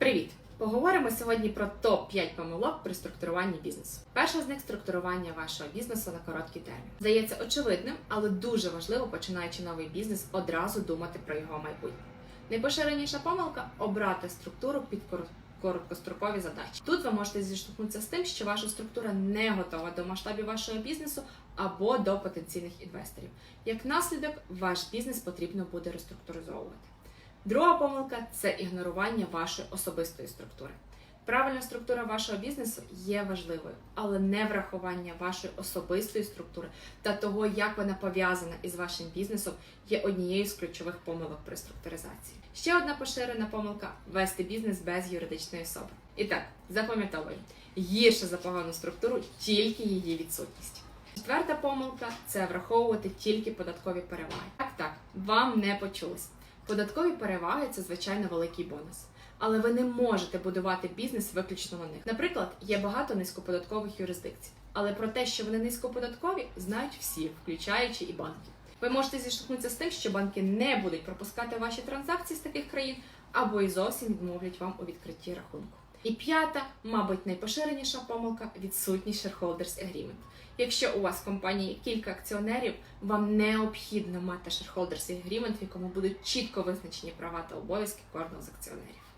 Привіт! Поговоримо сьогодні про топ-5 помилок при структуруванні бізнесу. Перша з них структурування вашого бізнесу на короткий термін. Здається очевидним, але дуже важливо, починаючи новий бізнес, одразу думати про його майбутнє. Найпоширеніша помилка обрати структуру під кор- короткострокові задачі. Тут ви можете зіштовхнутися з тим, що ваша структура не готова до масштабів вашого бізнесу або до потенційних інвесторів. Як наслідок, ваш бізнес потрібно буде реструктуризовувати. Друга помилка це ігнорування вашої особистої структури. Правильна структура вашого бізнесу є важливою, але не врахування вашої особистої структури та того, як вона пов'язана із вашим бізнесом, є однією з ключових помилок при структуризації. Ще одна поширена помилка вести бізнес без юридичної особи. І так, запам'ятовуємо, гірше за погану структуру тільки її відсутність. Четверта помилка це враховувати тільки податкові переваги. Так, так, вам не почулось. Податкові переваги це звичайно великий бонус. Але ви не можете будувати бізнес виключно на них. Наприклад, є багато низькоподаткових юрисдикцій, але про те, що вони низькоподаткові, знають всі, включаючи і банки. Ви можете зіштовхнутися з тим, що банки не будуть пропускати ваші транзакції з таких країн або і зовсім відмовлять вам у відкритті рахунку. І п'ята, мабуть, найпоширеніша помилка відсутність shareholders agreement. Якщо у вас в компанії кілька акціонерів, вам необхідно мати shareholders agreement, в якому будуть чітко визначені права та обов'язки кожного з акціонерів.